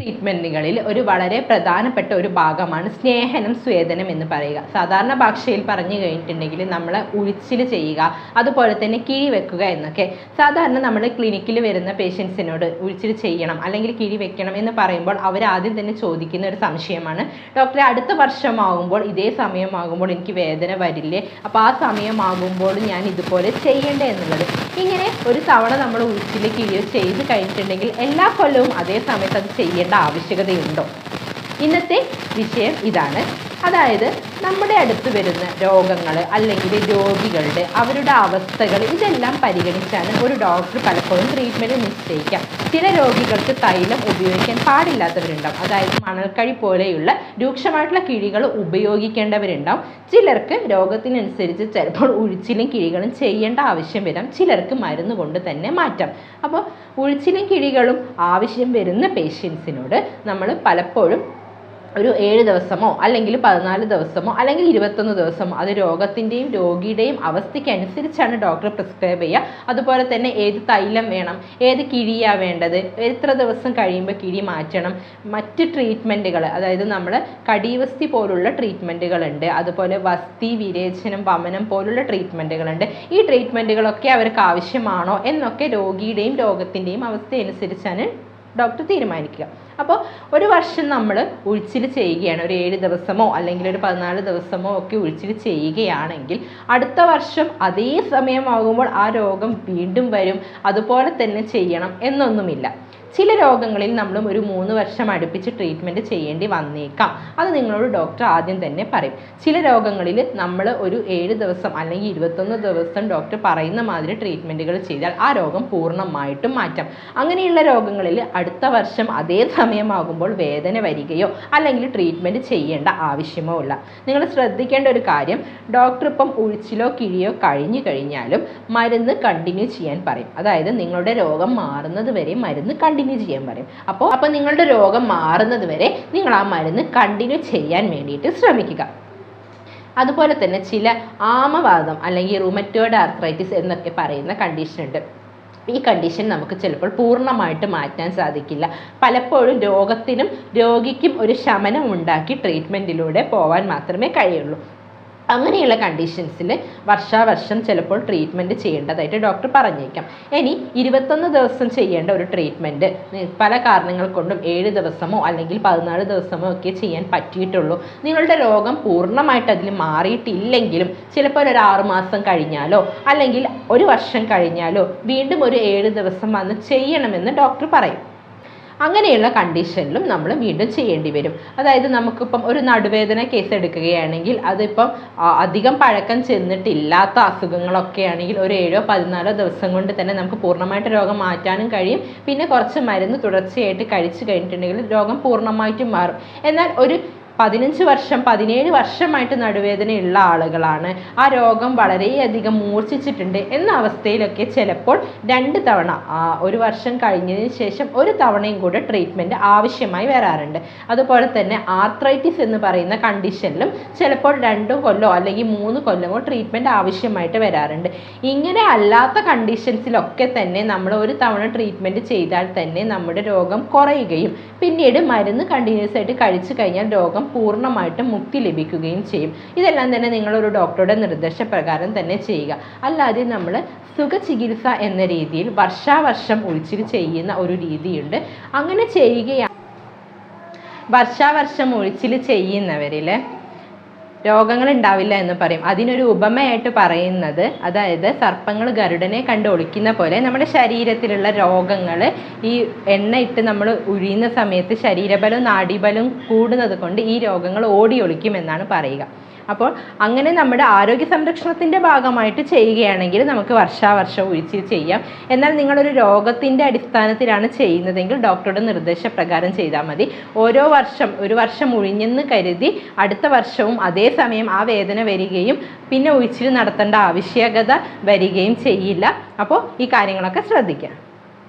ട്രീറ്റ്മെന്റുകളിൽ ഒരു വളരെ പ്രധാനപ്പെട്ട ഒരു ഭാഗമാണ് സ്നേഹനം സ്വേദനം എന്ന് പറയുക. സാധാരണ ഭാഷയിൽ പറഞ്ഞു കഴിഞ്ഞിട്ടുണ്ടെങ്കിൽ നമ്മൾ ഉഴിച്ചിൽ ചെയ്യുക അതുപോലെ തന്നെ കിഴി വെക്കുക എന്നൊക്കെ. സാധാരണ നമ്മൾ ക്ലിനിക്കിൽ വരുന്ന പേഷ്യൻസിനോട് ഉഴിച്ചിൽ ചെയ്യണം അല്ലെങ്കിൽ കിഴി വെക്കണം എന്ന് പറയുമ്പോൾ അവർ ആദ്യം തന്നെ ചോദിക്കുന്ന ഒരു സംശയമാണ്. ഡോക്ടറെ അടുത്ത വർഷമാകുമ്പോൾ ഇതേ സമയമാകുമ്പോൾ എനിക്ക് വേദന വരില്ലേ? അപ്പോൾ ആ സമയമാകുമ്പോൾ ഞാൻ ഇതുപോലെ ചെയ്യണ്ടേ എന്നുള്ളത്. ഇങ്ങനെ ഒരു തവണ നമ്മൾ ഉഴിച്ചിൽ കിഴിയോ ചെയ്ത് കഴിഞ്ഞിട്ടുണ്ടെങ്കിൽ എല്ലാ കൊല്ലവും അതേ സമയത്ത് അത് ചെയ്യേണ്ട. ആവശ്യകതയുണ്ടോ? ഇന്നത്തെ വിഷയം ഇതാണ്. അതായത് നമ്മുടെ അടുത്ത് വരുന്ന രോഗങ്ങൾ അല്ലെങ്കിൽ രോഗികളുടെ അവരുടെ അവസ്ഥകൾ ഇതെല്ലാം പരിഗണിച്ചാണ് ഒരു ഡോക്ടർ പലപ്പോഴും ട്രീറ്റ്മെന്റ് നിശ്ചയിക്കാം. ചില രോഗികൾക്ക് തൈലം ഉപയോഗിക്കാൻ പാടില്ലാത്തവരുണ്ടാവും. അതായത് മണൽക്കഴി പോലെയുള്ള രൂക്ഷമായിട്ടുള്ള കിഴികൾ ഉപയോഗിക്കേണ്ടവരുണ്ടാവും. ചിലർക്ക് രോഗത്തിനനുസരിച്ച് ചിലപ്പോൾ ഉഴിച്ചിലും കിഴികളും ചെയ്യേണ്ട ആവശ്യം വരാം. ചിലർക്ക് മരുന്ന് കൊണ്ട് തന്നെ മാറ്റാം. അപ്പോൾ ഉഴിച്ചിലും കിഴികളും ആവശ്യം വരുന്ന പേഷ്യൻസിനോട് നമ്മൾ പലപ്പോഴും ഒരു ഏഴ് ദിവസമോ അല്ലെങ്കിൽ പതിനാല് ദിവസമോ അല്ലെങ്കിൽ ഇരുപത്തൊന്ന് ദിവസമോ അത് രോഗത്തിന്റെയും രോഗിയുടെയും അവസ്ഥയ്ക്ക് അനുസരിച്ചാണ് ഡോക്ടർ പ്രിസ്ക്രൈബ് ചെയ്യുക. അതുപോലെ തന്നെ ഏത് തൈലം വേണം ഏത് കിഴിയാണ് വേണ്ടത് എത്ര ദിവസം കഴിയുമ്പോൾ കിഴി മാറ്റണം മറ്റ് ട്രീറ്റ്മെന്റുകൾ അതായത് നമ്മൾ കടിവസ്തി പോലുള്ള ട്രീറ്റ്മെന്റുകളുണ്ട് അതുപോലെ വസ്തി വിരേചനം വമനം പോലുള്ള ട്രീറ്റ്മെന്റുകളുണ്ട് ഈ ട്രീറ്റ്മെന്റുകളൊക്കെ അവർക്ക് ആവശ്യമാണോ എന്നൊക്കെ രോഗിയുടെയും രോഗത്തിന്റെയും അവസ്ഥ അനുസരിച്ചാണ് ഡോക്ടർ തീരുമാനിക്കുക. അപ്പോൾ ഒരു വർഷം നമ്മൾ ഉഴിച്ചിൽ ചെയ്യുകയാണ്. ഒരു ഏഴ് ദിവസമോ അല്ലെങ്കിൽ ഒരു പതിനാല് ദിവസമോ ഒക്കെ ഉഴിച്ചിൽ ചെയ്യുകയാണെങ്കിൽ അടുത്ത വർഷം അതേ സമയമാകുമ്പോൾ ആ രോഗം വീണ്ടും വരും. അതുപോലെ തന്നെ ചെയ്യണം എന്നൊന്നുമില്ല. ചില രോഗങ്ങളിൽ നമ്മളും ഒരു മൂന്ന് വർഷം അടുപ്പിച്ച് ട്രീറ്റ്മെന്റ് ചെയ്യേണ്ടി വന്നേക്കാം. അത് നിങ്ങളോട് ഡോക്ടർ ആദ്യം തന്നെ പറയും. ചില രോഗങ്ങളിൽ നമ്മൾ ഒരു ഏഴ് ദിവസം അല്ലെങ്കിൽ ഇരുപത്തൊന്ന് ദിവസം ഡോക്ടർ പറയുന്ന മാതിരി ട്രീറ്റ്മെന്റുകൾ ചെയ്താൽ ആ രോഗം പൂർണമായിട്ടും മാറ്റാം. അങ്ങനെയുള്ള രോഗങ്ങളിൽ അടുത്ത വർഷം അതേ സമയമാകുമ്പോൾ വേദന വരികയോ അല്ലെങ്കിൽ ട്രീറ്റ്മെന്റ് ചെയ്യേണ്ട ആവശ്യമോ ഇല്ല. നിങ്ങൾ ശ്രദ്ധിക്കേണ്ട ഒരു കാര്യം ഡോക്ടർ ഇപ്പം ഉഴിച്ചിലോ കിഴിയോ കഴിഞ്ഞു കഴിഞ്ഞാലും മരുന്ന് കണ്ടിന്യൂ ചെയ്യാൻ പറയും. അതായത് നിങ്ങളുടെ രോഗം മാറുന്നത് വരെ മരുന്ന് കണ്ടിന്യൂ ചെയ്യാൻ പറയും. അപ്പോൾ അപ്പോൾ നിങ്ങളുടെ രോഗം മാറുന്നത് വരെ നിങ്ങൾ ആ മരുന്ന് കണ്ടിന്യൂ ചെയ്യാൻ വേണ്ടിയിട്ട് ശ്രമിക്കുക. അതുപോലെ തന്നെ ചില ആമവാദം അല്ലെങ്കിൽ റുമറ്റോയിഡ് ആർത്രൈറ്റിസ് എന്നൊക്കെ പറയുന്ന കണ്ടീഷൻ ഉണ്ട്. ഈ കണ്ടീഷൻ നമുക്ക് ചിലപ്പോൾ പൂർണമായിട്ട് മാറ്റാൻ സാധിക്കില്ല. പലപ്പോഴും രോഗത്തിനും രോഗിക്കും ഒരു ശമനം ഉണ്ടാക്കി ട്രീറ്റ്മെന്റിലൂടെ പോവാൻ മാത്രമേ കഴിയുള്ളൂ. അങ്ങനെയുള്ള കണ്ടീഷൻസിൽ വർഷാവർഷം ചിലപ്പോൾ ട്രീറ്റ്മെന്റ് ചെയ്യേണ്ടതായിട്ട് ഡോക്ടർ പറഞ്ഞേക്കാം. ഇനി ഇരുപത്തൊന്ന് ദിവസം ചെയ്യേണ്ട ഒരു ട്രീറ്റ്മെന്റ് പല കാരണങ്ങൾ കൊണ്ടും ഏഴ് ദിവസമോ അല്ലെങ്കിൽ പതിനാല് ദിവസമോ ഒക്കെ ചെയ്യാൻ പറ്റിയിട്ടുള്ളൂ. നിങ്ങളുടെ രോഗം പൂർണമായിട്ട് അതിൽ മാറിയിട്ടില്ലെങ്കിലും ചിലപ്പോൾ ഒരു ആറുമാസം കഴിഞ്ഞാലോ അല്ലെങ്കിൽ ഒരു വർഷം കഴിഞ്ഞാലോ വീണ്ടും ഒരു ഏഴ് ദിവസം വന്ന് ചെയ്യണമെന്ന് ഡോക്ടർ പറയും. അങ്ങനെയുള്ള കണ്ടീഷനിലും നമ്മൾ വീണ്ടും ചെയ്യേണ്ടി വരും. അതായത് നമുക്കിപ്പം ഒരു നടുവേദന കേസ് എടുക്കുകയാണെങ്കിൽ അതിപ്പം അധികം പഴക്കം ചെന്നിട്ടില്ലാത്ത അസുഖങ്ങളൊക്കെ ആണെങ്കിൽ ഒരു ഏഴോ പതിനാലോ ദിവസം കൊണ്ട് തന്നെ നമുക്ക് പൂർണമായിട്ട് രോഗം മാറ്റാനും കഴിയും. പിന്നെ കുറച്ച് മരുന്ന് തുടർച്ചയായിട്ട് കഴിച്ചു കഴിഞ്ഞിട്ടുണ്ടെങ്കിൽ രോഗം പൂർണമായിട്ടും മാറും. എന്നാൽ ഒരു പതിനഞ്ച് വർഷം പതിനേഴ് വർഷമായിട്ട് നടുവേദനയുള്ള ആളുകളാണ്. ആ രോഗം വളരെയധികം മൂർച്ഛിച്ചിട്ടുണ്ട് എന്ന അവസ്ഥയിലൊക്കെ ചിലപ്പോൾ രണ്ട് തവണ ഒരു വർഷം കഴിഞ്ഞതിന് ശേഷം ഒരു തവണയും കൂടെ ട്രീറ്റ്മെന്റ് ആവശ്യമായി വരാറുണ്ട്. അതുപോലെ തന്നെ ആർത്രൈറ്റിസ് എന്ന് പറയുന്ന കണ്ടീഷനിലും ചിലപ്പോൾ രണ്ട് കൊല്ലോ അല്ലെങ്കിൽ മൂന്ന് കൊല്ലമോ ട്രീറ്റ്മെന്റ് ആവശ്യമായിട്ട് വരാറുണ്ട്. ഇങ്ങനെ അല്ലാത്ത കണ്ടീഷൻസിലൊക്കെ തന്നെ നമ്മൾ ഒരു തവണ ട്രീറ്റ്മെന്റ് ചെയ്താൽ തന്നെ നമ്മുടെ രോഗം കുറയുകയും പിന്നീട് മരുന്ന് കണ്ടിന്യൂസ് ആയിട്ട് കഴിച്ചു കഴിഞ്ഞാൽ രോഗം പൂർണമായിട്ടും മുക്തി ലഭിക്കുകയും ചെയ്യും. ഇതെല്ലാം തന്നെ നിങ്ങളൊരു ഡോക്ടറുടെ നിർദ്ദേശപ്രകാരം തന്നെ ചെയ്യുക. അല്ലാതെ നമ്മൾ സുഖചികിത്സ എന്ന രീതിയിൽ വർഷാവർഷം ഒഴിച്ചിൽ ചെയ്യുന്ന ഒരു രീതിയുണ്ട്. അങ്ങനെ ചെയ്യുകയാണ് വർഷാവർഷം ഒഴിച്ചിൽ ചെയ്യുന്നവരിൽ രോഗങ്ങൾ ഉണ്ടാവില്ല എന്ന് പറയും. അതിനൊരു ഉപമയായിട്ട് പറയുന്നത് അതായത് സർപ്പങ്ങൾ ഗരുഡനെ കണ്ട് ഒളിക്കുന്ന പോലെ നമ്മുടെ ശരീരത്തിലുള്ള രോഗങ്ങൾ ഈ എണ്ണ ഇട്ട് നമ്മൾ ഉഴിയുന്ന സമയത്ത് ശരീരബലവും നാഡീബലവും കൂടുന്നത് കൊണ്ട് ഈ രോഗങ്ങൾ ഓടി ഒളിക്കുമെന്നാണ് പറയുക. അപ്പോൾ അങ്ങനെ നമ്മുടെ ആരോഗ്യ സംരക്ഷണത്തിന്റെ ഭാഗമായിട്ട് ചെയ്യുകയാണെങ്കിൽ നമുക്ക് വർഷാവർഷം ഒഴിച്ച് ചെയ്യാം. എന്നാൽ നിങ്ങളൊരു രോഗത്തിന്റെ അടിസ്ഥാനത്തിലാണ് ചെയ്യുന്നതെങ്കിൽ ഡോക്ടറുടെ നിർദ്ദേശപ്രകാരം ചെയ്താൽ മതി. ഓരോ വർഷം ഒരു വർഷം ഒഴിഞ്ഞെന്ന് കരുതി അടുത്ത വർഷവും അതേ സമയം ആ വേദന വരികയും പിന്നെ ഒഴിച്ചിൽ നടത്തേണ്ട ആവശ്യകത വരികയും ചെയ്യില്ല. അപ്പോൾ ഈ കാര്യങ്ങളൊക്കെ ശ്രദ്ധിക്കാം.